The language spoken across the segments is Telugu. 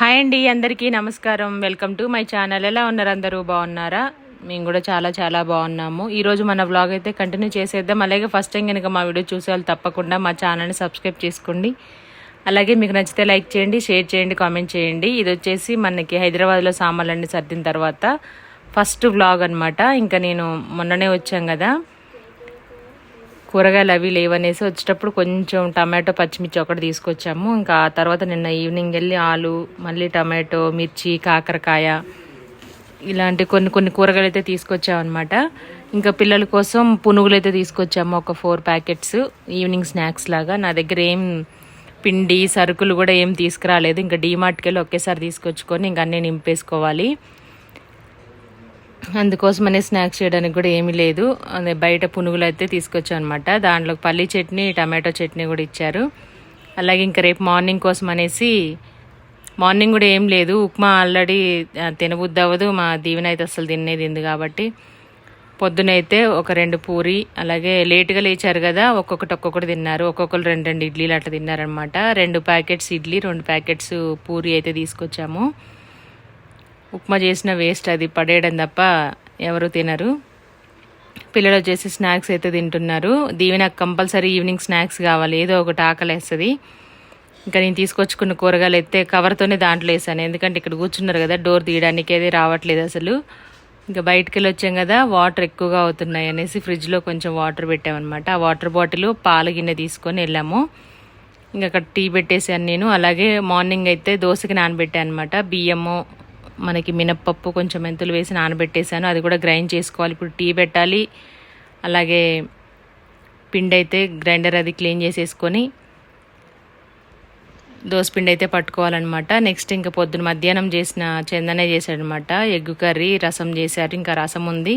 హాయ్ అండి అందరికీ నమస్కారం. Welcome to my channel. ఎలా ఉన్నారు అందరూ? బాగున్నారా? మేము కూడా చాలా చాలా బాగున్నాము. ఈరోజు మన వ్లాగ్ అయితే కంటిన్యూ చేసేద్దాం. అలాగే ఫస్ట్ టైం కనుక మా వీడియో చూసే వాళ్ళు తప్పకుండా మా ఛానల్ని సబ్స్క్రైబ్ చేసుకోండి. అలాగే మీకు నచ్చితే లైక్ చేయండి షేర్ చేయండి కామెంట్ చేయండి. ఇది వచ్చేసి మనకి హైదరాబాద్లో సామాన్లన్నీ సర్దిన తర్వాత ఫస్ట్ వ్లాగ్ అనమాట ఇంకా నేను మొన్ననే వచ్చాం కదా. కూరగాయలు అవి లేవనేసి వచ్చేటప్పుడు కొంచెం టమాటో పచ్చిమిర్చి ఒకటి తీసుకొచ్చాము. ఇంకా ఆ తర్వాత నిన్న ఈవినింగ్ వెళ్ళి ఆలు మళ్ళీ టమాటో మిర్చి కాకరకాయ ఇలాంటి కొన్ని కొన్ని కూరగాయలు అయితే తీసుకొచ్చామన్నమాట. ఇంకా పిల్లల కోసం పునుగులు అయితే తీసుకొచ్చాము ఒక ఫోర్ ప్యాకెట్స్ ఈవినింగ్ స్నాక్స్ లాగా. నా దగ్గర ఏం పిండి సరుకులు కూడా ఏం తీసుకురాలేదు. ఇంకా డీమార్ట్కి వెళ్ళి ఒకేసారి తీసుకొచ్చుకొని ఇంకా అన్నీ నింపేసుకోవాలి. అందుకోసమనే స్నాక్స్ చేయడానికి కూడా ఏమీ లేదు. అదే బయట పునుగులు అయితే తీసుకొచ్చాను అనమాట దాంట్లో పల్లి చట్నీ టమాటో చట్నీ కూడా ఇచ్చారు. అలాగే ఇంకా రేపు మార్నింగ్ కోసం అనేసి మార్నింగ్ కూడా ఏం లేదు. ఉప్మా ఆల్రెడీ తినబుద్ది అవ్వదు మా దీవెన అయితే అసలు తినేది ఉంది కాబట్టి పొద్దునైతే ఒక రెండు పూరి అలాగే లేటుగా లేచారు కదా ఒక్కొక్కటి ఒక్కొక్కటి తిన్నారు. ఒక్కొక్కరు రెండు రెండు ఇడ్లీలు అట్లా తిన్నారనమాట రెండు ప్యాకెట్స్ ఇడ్లీ రెండు ప్యాకెట్స్ పూరి అయితే తీసుకొచ్చాము. ఉప్మా చేసిన వేస్ట్ అది పడేయడం తప్ప ఎవరు తినరు. పిల్లలు వచ్చేసి స్నాక్స్ అయితే తింటున్నారు. దీవెనకు కంపల్సరీ ఈవినింగ్ స్నాక్స్ కావాలి. ఏదో ఒకటి ఆకలేస్తుంది ఇంకా నేను తీసుకొచ్చుకున్న కూరగాయలు అయితే కవర్తోనే దాంట్లో వేసాను. ఎందుకంటే ఇక్కడ కూర్చున్నారు కదా డోర్ తీయడానికి అది రావట్లేదు అసలు. ఇంకా బయటికి వెళ్ళి వచ్చాం కదా వాటర్ ఎక్కువగా అవుతున్నాయి అనేసి ఫ్రిడ్జ్లో కొంచెం వాటర్ పెట్టామన్నమాట. ఆ వాటర్ బాటిల్ పాల గిన్నె తీసుకొని వెళ్ళాము. ఇంకా అక్కడ టీ పెట్టేసాను నేను. అలాగే మార్నింగ్ అయితే దోశకి నానబెట్టాను అనమాట బియ్యము మనకి మినప్పప్పు కొంచెం మెంతులు వేసి నానబెట్టేశాను. అది కూడా గ్రైండ్ చేసుకోవాలి. ఇప్పుడు టీ పెట్టాలి. అలాగే పిండి అయితే గ్రైండర్ అది క్లీన్ చేసేసుకొని దోసపిండి అయితే పట్టుకోవాలన్నమాట. నెక్స్ట్ ఇంకా పొద్దున మధ్యాహ్నం చేసిన చందనే చేశాడనమాట ఎగ్ కర్రీ రసం చేశారు. ఇంకా రసం ఉంది.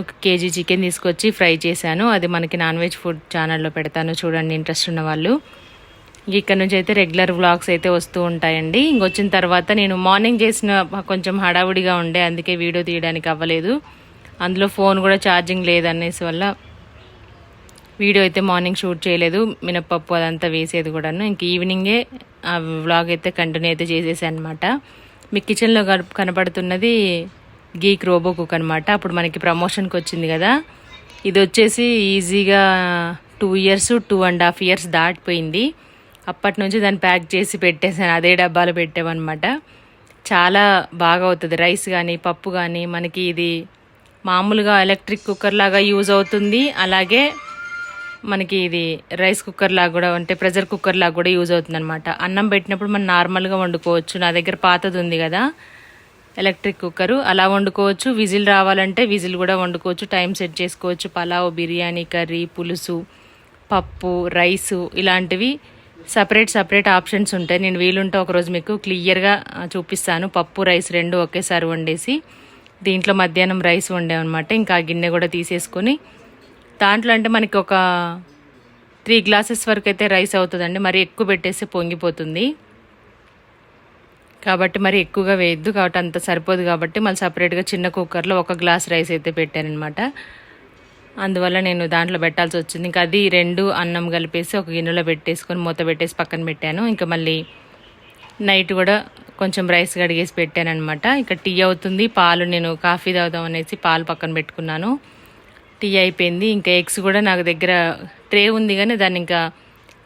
ఒక కేజీ చికెన్ తీసుకొచ్చి ఫ్రై చేశాను. అది మనకి నాన్ వెజ్ ఫుడ్ ఛానల్లో పెడతాను. చూడండి ఇంట్రెస్ట్ ఉన్న వాళ్ళు. ఇక్కడ నుంచి అయితే రెగ్యులర్ వ్లాగ్స్ అయితే వస్తూ ఉంటాయండి. ఇంకొచ్చిన తర్వాత నేను మార్నింగ్ చేసిన కొంచెం హడావుడిగా ఉండే అందుకే వీడియో తీయడానికి అవ్వలేదు. అందులో ఫోన్ కూడా ఛార్జింగ్ లేదనేసి వల్ల వీడియో అయితే మార్నింగ్ షూట్ చేయలేదు. మినప్పప్పు అదంతా వేసేది కూడాను. ఇంక ఈవినింగే ఆ వ్లాగ్ అయితే కంటిన్యూ అయితే చేసేసాను అనమాట మీ కిచెన్లో కనపడుతున్నది గీక్ రోబో కుక్ అనమాట అప్పుడు మనకి ప్రమోషన్కి వచ్చింది కదా. ఇది వచ్చేసి ఈజీగా two years two and half years దాటిపోయింది. అప్పటి నుంచి దాన్ని ప్యాక్ చేసి పెట్టేసాను అదే డబ్బాలో పెట్టామన్నమాట. చాలా బాగా అవుతుంది. రైస్ కానీ పప్పు కానీ మనకి ఇది మామూలుగా ఎలక్ట్రిక్ కుక్కర్ లాగా యూజ్ అవుతుంది. అలాగే మనకి ఇది రైస్ కుక్కర్ లాగా కూడా అంటే ప్రెషర్ కుక్కర్ లాగా కూడా యూజ్ అవుతుంది అనమాట అన్నం పెట్టినప్పుడు మనం నార్మల్గా వండుకోవచ్చు. నా దగ్గర పాతది ఉంది కదా ఎలక్ట్రిక్ కుక్కరు. అలా వండుకోవచ్చు. విజిల్ రావాలంటే విజిల్ కూడా వండుకోవచ్చు. టైం సెట్ చేసుకోవచ్చు. పలావ్ బిర్యానీ కర్రీ పులుసు పప్పు రైసు ఇలాంటివి సపరేట్ సపరేట్ ఆప్షన్స్ ఉంటాయి నేను వీలుంటే ఒకరోజు మీకు క్లియర్గా చూపిస్తాను. పప్పు రైస్ రెండు ఒకేసారి వండేసి దీంట్లో మధ్యాహ్నం రైస్ వండామన్నమాట. ఇంకా గిన్నె కూడా తీసేసుకొని దాంట్లో అంటే మనకి ఒక త్రీ గ్లాసెస్ వరకు అయితే రైస్ అవుతుందండి. మరి ఎక్కువ పెట్టేసి పొంగిపోతుంది. కాబట్టి మరి ఎక్కువగా వేయద్దు. కాబట్టి అంత సరిపోదు కాబట్టి మళ్ళీ సపరేట్గా చిన్న కుక్కర్లో ఒక గ్లాస్ రైస్ అయితే పెట్టానమాట అందువల్ల నేను దాంట్లో పెట్టాల్సి వచ్చింది. ఇంకా అది రెండు అన్నం కలిపేసి ఒక గిన్నెలో పెట్టేసుకొని మూత పెట్టేసి పక్కన పెట్టాను. ఇంకా మళ్ళీ నైట్ కూడా కొంచెం రైస్ కడిగేసి పెట్టానమాట ఇంకా టీ అవుతుంది. పాలు నేను కాఫీ తాగుదాం అనేసి పాలు పక్కన పెట్టుకున్నాను. టీ అయిపోయింది. ఇంకా ఎగ్స్ కూడా నాకు దగ్గర ట్రే ఉంది కానీ దాన్ని ఇంకా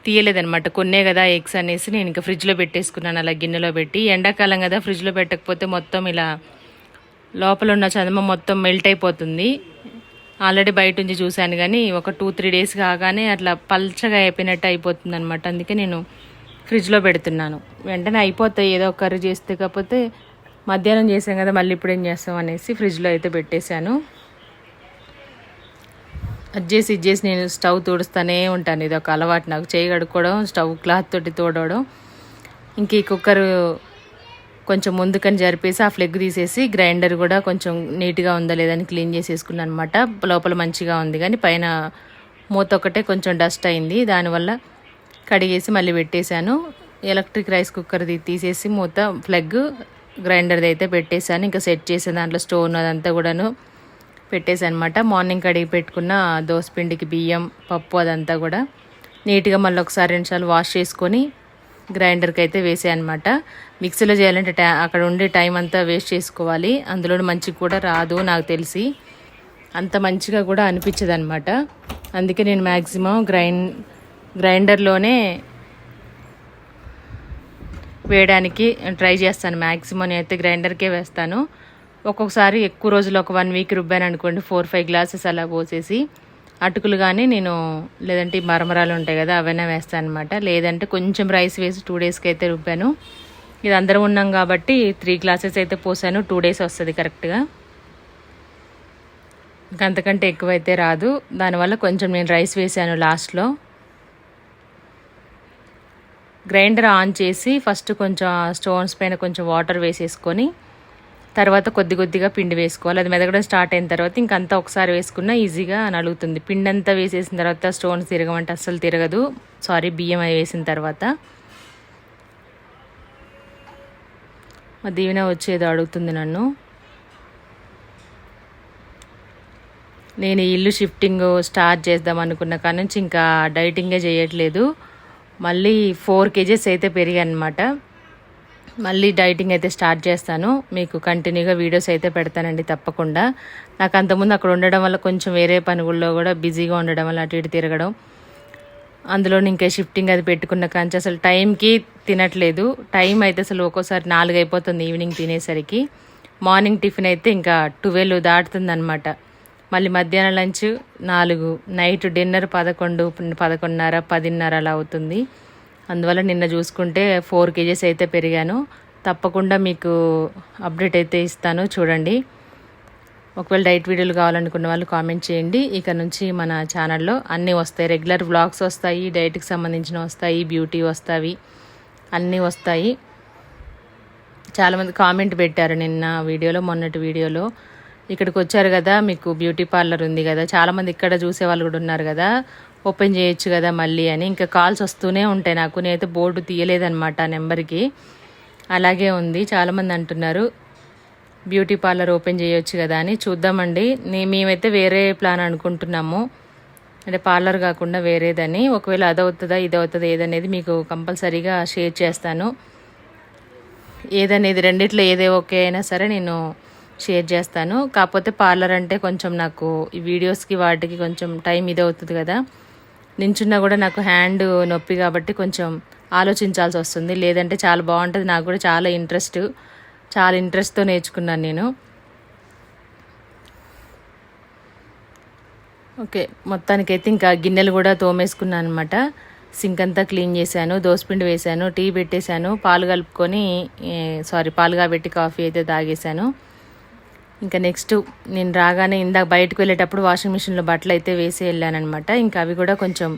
తీయలేదనమాట కొన్నే కదా ఎగ్స్ అనేసి నేను ఇంకా ఫ్రిడ్జ్లో పెట్టేసుకున్నాను. అలా గిన్నెలో పెట్టి ఎండాకాలం కదా ఫ్రిడ్జ్లో పెట్టకపోతే మొత్తం ఇలా లోపల ఉన్న చదమ మొత్తం మెల్ట్ అయిపోతుంది. ఆల్రెడీ బయట నుంచి చూశాను కానీ ఒక టూ త్రీ డేస్ కాగానే అట్లా పల్చగా అయిపోయినట్టు అయిపోతుంది అనమాట అందుకే నేను ఫ్రిడ్జ్లో పెడుతున్నాను. వెంటనే అయిపోతాయి ఏదో ఒక కర్రీ చేస్తే కాకపోతే మధ్యాహ్నం చేసాం కదా మళ్ళీ ఇప్పుడు ఏం చేస్తాం అనేసి ఫ్రిడ్జ్లో అయితే పెట్టేశాను. అడ్జేసి ఇచ్చేసి నేను స్టవ్ తుడుస్తూనే ఉంటాను. ఇది ఒక అలవాటు నాకు. చేయి కడుక్కోవడం స్టవ్ క్లాత్ తోటి తోడవడం. ఇంక ఈ కుక్కర్ కొంచెం ముందుకని జరిపేసి ఆ ఫ్లెగ్ తీసేసి గ్రైండర్ కూడా కొంచెం నీట్గా ఉందా లేదని క్లీన్ చేసేసుకున్నాను అనమాట లోపల మంచిగా ఉంది కానీ పైన మూత ఒకటే కొంచెం డస్ట్ అయింది. దానివల్ల కడిగేసి మళ్ళీ పెట్టేశాను. ఎలక్ట్రిక్ రైస్ కుక్కర్ తీసేసి మూత ఫ్లెగ్ గ్రైండర్ది అయితే పెట్టేశాను. ఇంకా సెట్ చేసే దాంట్లో స్టోన్ అదంతా కూడాను పెట్టేసాను అనమాట మార్నింగ్ కడిగి పెట్టుకున్న దోసపిండికి బియ్యం పప్పు అదంతా కూడా నీట్గా మళ్ళీ ఒకసారి రెండు సార్లు వాష్ చేసుకొని గ్రైండర్కి అయితే వేసాయనమాట మిక్సీలో చేయాలంటే టై అక్కడ ఉండే టైం అంతా వేస్ట్ చేసుకోవాలి. అందులో మంచి కూడా రాదు నాకు తెలిసి. అంత మంచిగా కూడా అనిపించదు అనమాట అందుకే నేను మ్యాక్సిమం గ్రైండ్ గ్రైండర్లోనే వేయడానికి ట్రై చేస్తాను. మ్యాక్సిమం అయితే గ్రైండర్కే వేస్తాను. ఒక్కొక్కసారి ఎక్కువ రోజులు ఒక వన్ వీక్ రుబ్బాను అనుకోండి ఫోర్ ఫైవ్ గ్లాసెస్ అలా పోసేసి. అటుకులు కానీ నేను లేదంటే మరమరాలు ఉంటాయి కదా అవైనా వేస్తాను అనమాట లేదంటే కొంచెం రైస్ వేసి టూ డేస్కి అయితే రుబ్బాను. ఇది అందరం ఉన్నాం కాబట్టి త్రీ గ్లాసెస్ అయితే పోసాను టూ డేస్ వస్తుంది కరెక్ట్గా అంతకంటే ఎక్కువ ఎక్కువైతే రాదు. దానివల్ల కొంచెం నేను రైస్ వేసాను లాస్ట్లో గ్రైండర్ ఆన్ చేసి ఫస్ట్ కొంచెం స్టోన్స్ పైన కొంచెం వాటర్ వేసేసుకొని తర్వాత కొద్ది కొద్దిగా పిండి వేసుకోవాలి. అది మెదగడం స్టార్ట్ అయిన తర్వాత ఇంకంతా ఒకసారి వేసుకున్నా ఈజీగా నలుగుతుంది. పిండి అంతా వేసేసిన తర్వాత స్టోన్స్ తిరగమంటే అస్సలు తిరగదు. సారీ బియ్యం అవి వేసిన తర్వాత. మా దీవెన వచ్చేదో అడుగుతుంది నన్ను. నేను ఇల్లు షిఫ్టింగ్ స్టార్ట్ చేద్దాం అనుకున్న కాడ నుంచి ఇంకా డైటింగే చేయట్లేదు. మళ్ళీ ఫోర్ కేజెస్ అయితే పెరిగాయి అనమాట మళ్ళీ డైటింగ్ అయితే స్టార్ట్ చేస్తాను. మీకు కంటిన్యూగా వీడియోస్ అయితే పెడతానండి తప్పకుండా. నాకు అంతకుముందు అక్కడ ఉండడం వల్ల కొంచెం వేరే పనుల్లో కూడా బిజీగా ఉండడం వల్ల అటు ఇటు తిరగడం. అందులో ఇంకా షిఫ్టింగ్ అది పెట్టుకున్న కాంచి అసలు టైంకి తినట్లేదు. టైం అయితే అసలు ఒక్కోసారి నాలుగు అయిపోతుంది ఈవినింగ్ తినేసరికి. మార్నింగ్ టిఫిన్ అయితే ఇంకా ట్వెల్వ్ దాటుతుంది అనమాట మళ్ళీ మధ్యాహ్నం లంచ్ నాలుగు నైట్ డిన్నర్ పదకొండు పదకొండున్నర పదిన్నర అలా అవుతుంది. అందువల్ల నిన్న చూసుకుంటే ఫోర్ కేజెస్ అయితే పెరిగాను. తప్పకుండా మీకు అప్డేట్ అయితే ఇస్తాను. చూడండి. ఒకవేళ డైట్ వీడియోలు కావాలనుకున్న వాళ్ళు కామెంట్ చేయండి. ఇక నుంచి మన ఛానల్లో అన్నీ వస్తాయి. రెగ్యులర్ వ్లాగ్స్ వస్తాయి. డైట్కి సంబంధించిన వస్తాయి. బ్యూటీ వస్తాయి. అన్నీ వస్తాయి. చాలామంది కామెంట్ పెట్టారు నిన్న వీడియోలో మొన్నటి వీడియోలో. ఇక్కడికి వచ్చారు కదా మీకు బ్యూటీ పార్లర్ ఉంది కదా. చాలామంది ఇక్కడ చూసే వాళ్ళు కూడా ఉన్నారు కదా. ఓపెన్ చేయొచ్చు కదా మళ్ళీ అని. ఇంకా కాల్స్ వస్తూనే ఉంటాయి నాకు. నేనైతే బోర్డు తీయలేదన్నమాట ఆ నెంబర్కి. అలాగే ఉంది. చాలామంది అంటున్నారు బ్యూటీ పార్లర్ ఓపెన్ చేయొచ్చు కదా అని. చూద్దామండి. మేమైతే వేరే ప్లాన్ అనుకుంటున్నాము. అంటే పార్లర్ కాకుండా వేరేదని. ఒకవేళ అదవుతుందా ఇది అవుతుందా ఏదనేది మీకు కంపల్సరీగా షేర్ చేస్తాను. ఏదనేది రెండిట్లో ఏదే ఓకే అయినా సరే నేను షేర్ చేస్తాను. కాకపోతే పార్లర్ అంటే కొంచెం నాకు ఈ వీడియోస్కి వాటికి కొంచెం టైం ఇది అవుతుంది కదా. నించున్నా కూడా నాకు హ్యాండ్ నొప్పి కాబట్టి కొంచెం ఆలోచించాల్సి వస్తుంది. లేదంటే చాలా బాగుంటుంది. నాకు కూడా చాలా ఇంట్రెస్ట్ చాలా ఇంట్రెస్ట్తో నేర్చుకున్నాను నేను. ఓకే మొత్తానికైతే ఇంకా గిన్నెలు కూడా తోమేసుకున్నాను అనమాట సింక్ అంతా క్లీన్ చేశాను దోసపిండి వేశాను టీ పెట్టేశాను పాలు కలుపుకొని సారీ పాలు కాబట్టి కాఫీ అయితే తాగేశాను. ఇంకా నెక్స్ట్ నేను రాగానే ఇందాక బయటకు వెళ్ళేటప్పుడు వాషింగ్ మిషన్లో బట్టలు అయితే వేసి వెళ్ళానమాట ఇంకా అవి కూడా కొంచెం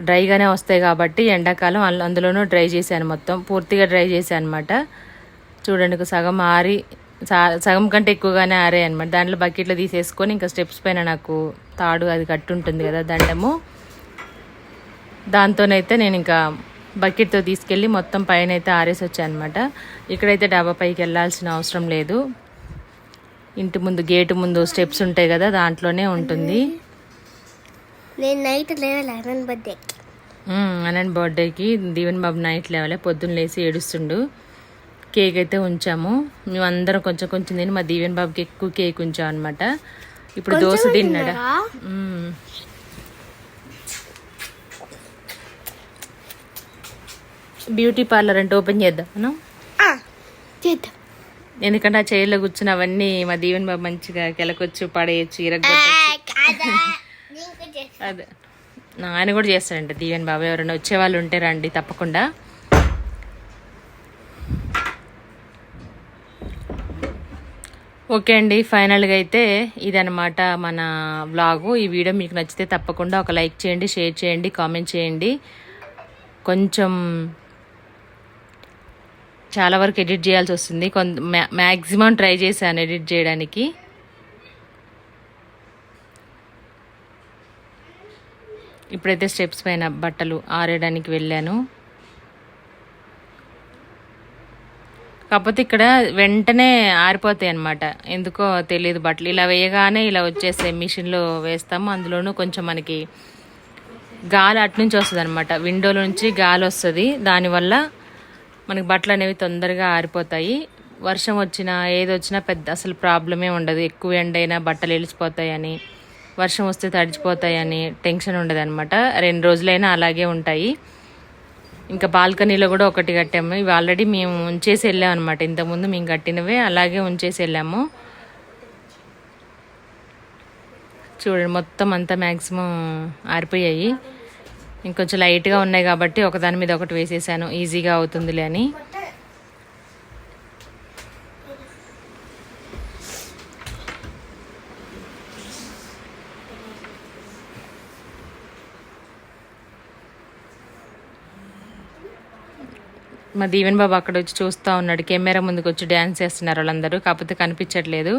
డ్రైగానే వస్తాయి కాబట్టి ఎండాకాలం అందులోనూ డ్రై చేశాను మొత్తం. పూర్తిగా డ్రై చేశాను అనమాట చూడండి సగం ఆరి సా- సగం కంటే ఎక్కువగానే ఆరాయి అనమాట దాంట్లో బకెట్లో తీసేసుకొని ఇంకా స్టెప్స్ పైన నాకు తాడు అది కట్టు ఉంటుంది కదా దండము. దాంతోనైతే నేను ఇంకా బకెట్తో తీసుకెళ్ళి మొత్తం పైన అయితే ఆరేసి వచ్చాను అనమాట ఇక్కడైతే డాబా పైకి వెళ్ళాల్సిన అవసరం లేదు. ఇంటి ముందు గేటు ముందు స్టెప్స్ ఉంటాయి కదా దాంట్లోనే ఉంటుంది. నేను నైట్ లేవాలి అనంత్ బర్త్డే. మ్మ్, అనంత్ బర్త్డేకి దీవెన్ బాబు నైట్ లేవలే పొద్దున్న లేసి ఏడుస్తుండు. కేక్ అయితే ఉంచాము. మేమందరం కొంచెం కొంచెం తిని మా దీవెన్ బాబుకి ఎక్కువ కేక్ ఉంచాం అనమాట ఇప్పుడు దోశ తిన్నాడా? మ్మ్. బ్యూటీ పార్లర్ అంటే ఓపెన్ చేద్దాం మనం చేద్దాం. ఎందుకంటే ఆ చైర్లో కూర్చుని అవన్నీ మా దీవెన్ బాబు మంచిగా కెలకొచ్చు పడేయచ్చు ఇరగొచ్చు అదే. నాయన కూడా చేస్తాడంట దీవెన్ బాబు. ఎవరైనా వచ్చేవాళ్ళు ఉంటే రండి తప్పకుండా. ఓకే అండి ఫైనల్గా అయితే ఇదనమాట మన వ్లాగు. ఈ వీడియో మీకు నచ్చితే తప్పకుండా ఒక లైక్ చేయండి షేర్ చేయండి కామెంట్ చేయండి. కొంచెం చాలా వరకు ఎడిట్ చేయాల్సి వస్తుంది. కొంత మ్యాక్సిమం ట్రై చేశాను ఎడిట్ చేయడానికి. ఇప్పుడైతే స్టెప్స్ పైన బట్టలు ఆరేయడానికి వెళ్ళాను. కాకపోతే ఇక్కడ వెంటనే ఆరిపోతాయి అన్నమాట. ఎందుకో తెలియదు బట్టలు. ఇలా వేయగానే ఇలా వచ్చేస్తాయి మిషన్లో వేస్తాము. అందులోనూ కొంచెం మనకి గాలి అటు నుంచి వస్తుంది అనమాట విండోలో నుంచి గాలి వస్తుంది. దానివల్ల మనకి బట్టలు అనేవి తొందరగా ఆరిపోతాయి. వర్షం వచ్చినా ఏది వచ్చినా పెద్ద అసలు ప్రాబ్లమే ఉండదు. ఎక్కువ ఎండైనా బట్టలు ఎలిచిపోతాయని వర్షం వస్తే తడిచిపోతాయని టెన్షన్ ఉండదు అనమాట రెండు రోజులైనా అలాగే ఉంటాయి. ఇంకా బాల్కనీలో కూడా ఒకటి కట్టాము. ఇవి ఆల్రెడీ మేము ఉంచేసి వెళ్ళాం అనమాట ఇంతకుముందు మేము కట్టినవే అలాగే ఉంచేసి వెళ్ళాము. చూడండి మొత్తం అంతా మ్యాక్సిమం ఆరిపోయాయి. ఇంకొంచెం లైట్గా ఉన్నాయి కాబట్టి ఒకదాని మీద ఒకటి వేసేసాను. ఈజీగా అవుతుందిలే అని. మా దీవెన్ బాబు అక్కడ వచ్చి చూస్తూ ఉన్నాడు. కెమెరా ముందుకు వచ్చి డ్యాన్స్ చేస్తున్నారు వాళ్ళందరూ. కాకపోతే కనిపించట్లేదు.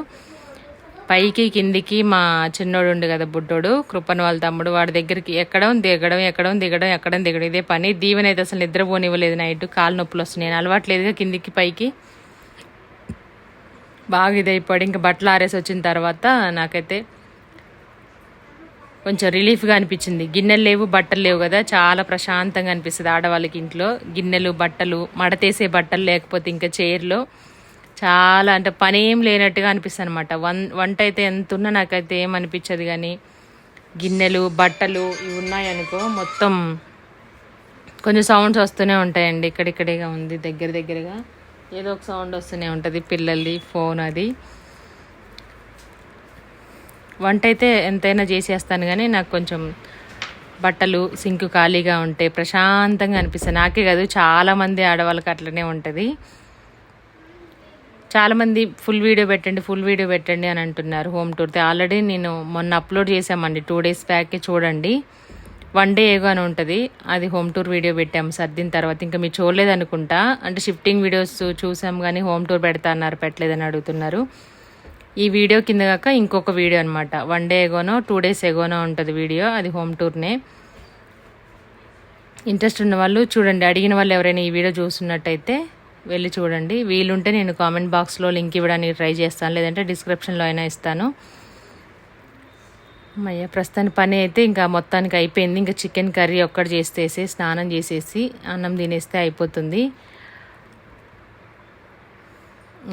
పైకి కిందికి మా చిన్నోడు ఉండు కదా బుడ్డోడు కృపన్ వాళ్ళ తమ్ముడు వాడి దగ్గరికి ఎక్కడం దిగడం ఎక్కడం దిగడం ఎక్కడం దిగడం. ఇదే పని. దీవెన అయితే అసలు నిద్రపోనివ్వలేదు నైట్. కాలు నొప్పులు వస్తున్నాయి. నేను అలవాట్లేదుగా కిందికి పైకి. బాగా ఇదైపోయాడు. ఇంకా బట్టలు ఆరేసి వచ్చిన తర్వాత నాకైతే కొంచెం రిలీఫ్గా అనిపించింది. గిన్నెలు లేవు బట్టలు లేవు కదా. చాలా ప్రశాంతంగా అనిపిస్తుంది ఆడవాళ్ళకి ఇంట్లో. గిన్నెలు బట్టలు మడతేసే బట్టలు లేకపోతే ఇంకా చైర్లో. చాలా అంటే పని ఏం లేనట్టుగా అనిపిస్తుంది అనమాట వన్ వంట అయితే ఎంత ఉన్నా నాకైతే ఏం అనిపించదు కానీ గిన్నెలు బట్టలు ఇవి ఉన్నాయనుకో మొత్తం కొంచెం సౌండ్స్ వస్తూనే ఉంటాయండి. ఇక్కడిక్కడేగా ఉంది దగ్గర దగ్గరగా ఏదో ఒక సౌండ్ వస్తూనే ఉంటుంది. పిల్లల్ది ఫోన్ అది. వంట అయితే ఎంతైనా చేసేస్తాను కానీ నాకు కొంచెం బట్టలు సింక్ ఖాళీగా ఉంటే ప్రశాంతంగా అనిపిస్తుంది. నాకే కాదు చాలామంది ఆడవాళ్ళకి అట్లనే ఉంటుంది. చాలామంది ఫుల్ వీడియో పెట్టండి ఫుల్ వీడియో పెట్టండి అని అంటున్నారు హోమ్ టూర్ది ఆల్రెడీ నేను మొన్న అప్లోడ్ చేశామండి టూ డేస్ బ్యాకే చూడండి. వన్ డే ఏగో అని ఉంటుంది. అది హోమ్ టూర్ వీడియో పెట్టాము సర్దిన తర్వాత. ఇంకా మీరు చూడలేదు అనుకుంటా. అంటే షిఫ్టింగ్ వీడియోస్ చూసాం కానీ హోమ్ టూర్ పెడతా అన్నారు పెట్టలేదని అడుగుతున్నారు. ఈ వీడియో కింద కాక ఇంకొక వీడియో అనమాట వన్ డే ఎగోనో టూ డేస్ ఎగోనో ఉంటుంది వీడియో. అది హోమ్ టూర్నే. ఇంట్రెస్ట్ ఉన్న వాళ్ళు చూడండి. అడిగిన వాళ్ళు ఎవరైనా ఈ వీడియో చూస్తున్నట్టయితే వెళ్ళి చూడండి. వీలుంటే నేను కామెంట్ బాక్స్లో లింక్ ఇవ్వడానికి ట్రై చేస్తాను. లేదంటే డిస్క్రిప్షన్లో అయినా ఇస్తాను. అయ్యా ప్రస్తుతానికి పని అయితే ఇంకా మొత్తానికి అయిపోయింది. ఇంకా చికెన్ కర్రీ ఒక్కటి చేసేసి స్నానం చేసేసి అన్నం తినేస్తే అయిపోతుంది.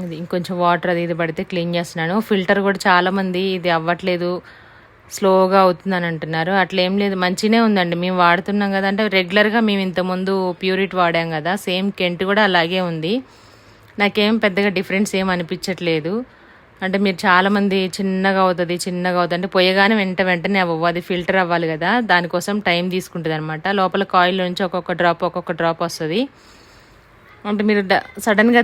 ఇది ఇంకొంచెం వాటర్ అది ఇది పడితే క్లీన్ చేస్తున్నాను. ఫిల్టర్ కూడా చాలామంది ఇది అవ్వట్లేదు. స్లోగా అవుతుందని అంటున్నారు. అట్లా ఏం లేదు. మంచిగానే ఉందండి. మేము వాడుతున్నాం కదా. అంటే రెగ్యులర్గా మేము ఇంతకుముందు ప్యూరిట్ వాడాం కదా. సేమ్ కెంట్ కూడా అలాగే ఉంది. నాకేం పెద్దగా డిఫరెన్స్ ఏం అనిపించట్లేదు. అంటే మీరు చాలామంది చిన్నగా అవుతుంది చిన్నగా అవుతుంది. అంటే పోయగానే వెంట వెంటనే అవ్వవు. అది ఫిల్టర్ అవ్వాలి కదా. దానికోసం టైం తీసుకుంటుంది అనమాట లోపల కాయిల్ నుంచి ఒక్కొక్క డ్రాప్ ఒక్కొక్క డ్రాప్ వస్తుంది. అంటే మీరు సడన్గా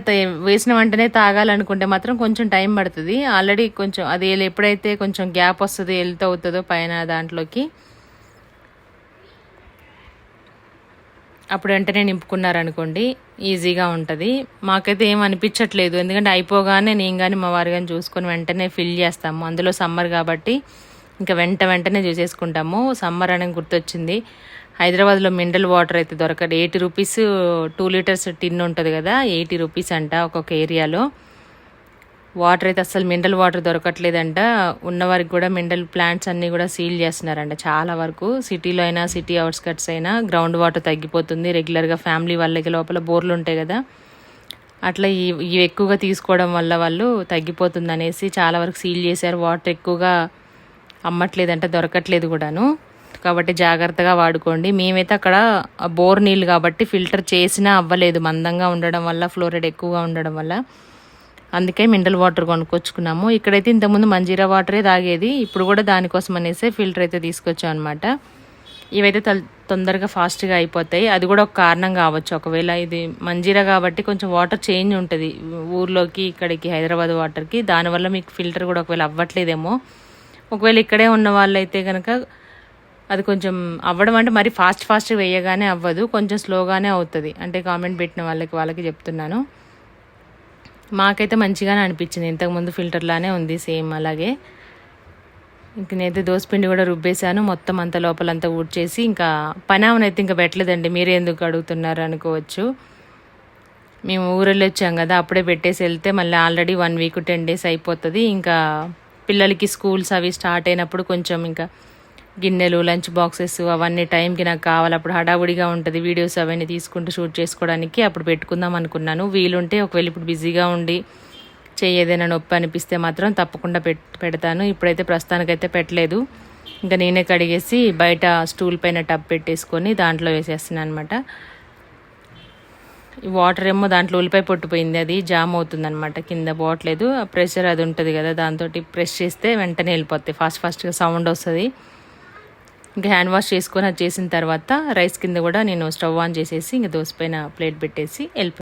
వేసిన వెంటనే తాగాలనుకుంటే మాత్రం కొంచెం టైం పడుతుంది. ఆల్రెడీ కొంచెం అది ఎప్పుడైతే కొంచెం గ్యాప్ వస్తుంది వెళ్తూ అవుతుందో పైన దాంట్లోకి. అప్పుడు వెంటనే నింపుకున్నారనుకోండి ఈజీగా ఉంటుంది. మాకైతే ఏం అనిపించట్లేదు. ఎందుకంటే అయిపోగానే నేను కానీ మా వారు కానీ చూసుకొని వెంటనే ఫిల్ చేస్తాము. అందులో సమ్మర్ కాబట్టి ఇంకా వెంట వెంటనే చూసేసుకుంటాము. సమ్మర్ అని గుర్తొచ్చింది. హైదరాబాద్లో మినరల్ వాటర్ అయితే దొరకదు. Eighty rupees two litres tin ఉంటుంది కదా ఎయిటీ రూపీస్ అంట ఒక్కొక్క ఏరియాలో. వాటర్ అయితే అసలు మినరల్ వాటర్ దొరకట్లేదంట. ఉన్నవారికి కూడా మినరల్ ప్లాంట్స్ అన్నీ కూడా సీల్ చేస్తున్నారంట. చాలా వరకు సిటీలో అయినా సిటీ అవుట్స్కట్స్ అయినా గ్రౌండ్ వాటర్ తగ్గిపోతుంది. రెగ్యులర్గా ఫ్యామిలీ వాళ్ళకి లోపల బోర్లు ఉంటాయి కదా. అట్లా ఈ ఇవి ఎక్కువగా తీసుకోవడం వల్ల వాళ్ళు తగ్గిపోతుంది అనేసి చాలా వరకు సీల్ చేశారు. వాటర్ ఎక్కువగా అమ్మట్లేదంట దొరకట్లేదు కూడాను. కాబట్టి జాగ్రత్తగా వాడుకోండి. మేమైతే అక్కడ బోర్ నీళ్ళు కాబట్టి ఫిల్టర్ చేసినా అవ్వలేదు. మందంగా ఉండడం వల్ల ఫ్లోరైడ్ ఎక్కువగా ఉండడం వల్ల. అందుకే మినరల్ వాటర్ కొనుక్కొచ్చుకున్నాము. ఇక్కడైతే ఇంతకుముందు మంజీరా వాటరే తాగేది. ఇప్పుడు కూడా దానికోసం అనేసి ఫిల్టర్ అయితే తీసుకొచ్చాం అనమాట ఇవైతే తొందరగా ఫాస్ట్గా అయిపోతాయి. అది కూడా ఒక కారణం కావచ్చు. ఒకవేళ ఇది మంజీరా కాబట్టి కొంచెం వాటర్ చేంజ్ ఉంటుంది. ఊర్లోకి ఇక్కడికి హైదరాబాద్ వాటర్కి. దానివల్ల మీకు ఫిల్టర్ కూడా ఒకవేళ అవ్వట్లేదేమో. ఒకవేళ ఇక్కడే ఉన్న వాళ్ళైతే కనుక అది కొంచెం అవ్వడం అంటే మరి ఫాస్ట్ ఫాస్ట్గా వేయగానే అవ్వదు కొంచెం స్లోగానే అవుతుంది. అంటే కామెంట్ పెట్టిన వాళ్ళకి వాళ్ళకి చెప్తున్నాను. మాకైతే మంచిగానే అనిపించింది. ఇంతకుముందు ఫిల్టర్లానే ఉంది సేమ్ అలాగే. ఇంక నేనైతే దోసపిండి కూడా రుబ్బేశాను. మొత్తం అంత లోపలంతా ఊడ్చేసి ఇంకా పనామనైతే ఇంకా పెట్టలేదండి. మీరే ఎందుకు అడుగుతున్నారు అనుకోవచ్చు. మేము ఊరెళ్ళి వచ్చాం కదా అప్పుడే పెట్టేసి వెళ్తే మళ్ళీ already one week ten days అయిపోతుంది. ఇంకా పిల్లలకి స్కూల్స్ అవి స్టార్ట్ అయినప్పుడు కొంచెం ఇంకా గిన్నెలు లంచ్ బాక్సెస్ అవన్నీ టైంకి నాకు కావాలి. అప్పుడు హడావుడిగా ఉంటుంది. వీడియోస్ అవన్నీ తీసుకుంటూ షూట్ చేసుకోవడానికి అప్పుడు పెట్టుకుందాం అనుకున్నాను. వీలుంటే ఒకవేళ ఇప్పుడు బిజీగా ఉండి చెయ్యి ఏదైనా నొప్పి అనిపిస్తే మాత్రం తప్పకుండా పెట్ పెడతాను. ఇప్పుడైతే ప్రస్తుతానికైతే పెట్టలేదు. ఇంకా నేనే కడిగేసి బయట స్టూల్ పైన టబ్ పెట్టేసుకొని దాంట్లో వేసేస్తున్నాను అనమాట ఈ వాటర్ ఏమో దాంట్లో ఉల్లిపాయ పొట్టుపోయింది అది జామ్ అవుతుంది అనమాట కింద పోవట్లేదు ఆ ప్రెషర్ అది ఉంటుంది కదా దాంతో ప్రెస్ చేస్తే వెంటనే వెళ్ళిపోతాయి ఫాస్ట్ ఫాస్ట్గా సౌండ్ వస్తుంది. ఇంకా హ్యాండ్ వాష్ చేసుకొని అది చేసిన తర్వాత రైస్ కింద కూడా నేను స్టవ్ ఆన్ చేసేసి ఇంకా దోశ పైన ప్లేట్ పెట్టేసి వెళ్ళిపోయాను